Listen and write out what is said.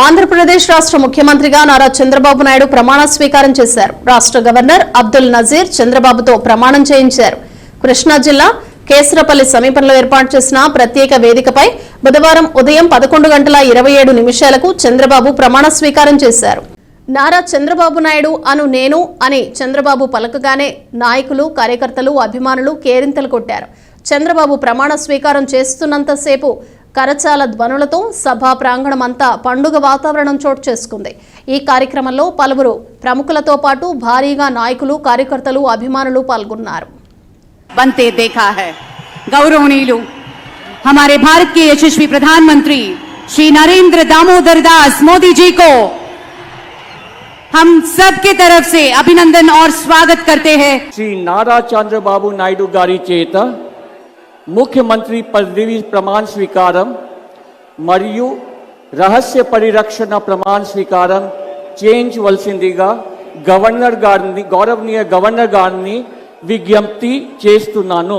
ఆంధ్రప్రదేశ్ రాష్ట్ర ముఖ్యమంత్రిగా నారా చంద్రబాబు నాయుడు ప్రమాణ స్వీకారం చేశారు. రాష్ట్ర గవర్నర్ అబ్దుల్ నజీర్ చంద్రబాబుతో ప్రమాణం చేయించారు. కృష్ణా జిల్లా కేసరపల్లి సమీపంలో ఏర్పాటు చేసిన ప్రత్యేక వేదికపై బుధవారం ఉదయం పదకొండు గంటల ఇరవై ఏడు నిమిషాలకు చంద్రబాబు ప్రమాణ స్వీకారం చేశారు. నారా చంద్రబాబు నాయుడు అను నేను అని చంద్రబాబు పలకగానే నాయకులు కార్యకర్తలు అభిమానులు కేరింతలు కొట్టారు. చంద్రబాబు ప్రమాణ స్వీకారం చేస్తున్నంతసేపు కరచాల ధ్వనులతో సభా ప్రాంగణమంతా పండుగ వాతావరణం చోటు చేసుకుంది ఈ కార్యక్రమంలో పలువురు ప్రముఖులతో పాటు భారీగా నాయకులు కార్యకర్తలు అభిమానులు పాల్గొన్నారు बनते देखा है गौरवनीलु हमारे भारत के यशस्वी प्रधानमंत्री श्री नरेंद्र दामोदर दास मोदी जी को हम सब के तरफ से अभिनंदन और स्वागत करते हैं శ్రీ నారా చంద్రబాబు నాయుడు గారి చేత ముఖ్యమంత్రి పదవి ప్రమాణ స్వీకారం మరియు రహస్య పరిరక్షణ ప్రమాణ స్వీకారం చేయించవలసిందిగా గవర్నర్ గారిని గౌరవనీయ గవర్నర్ గారిని విజ్ఞప్తి చేస్తున్నాను.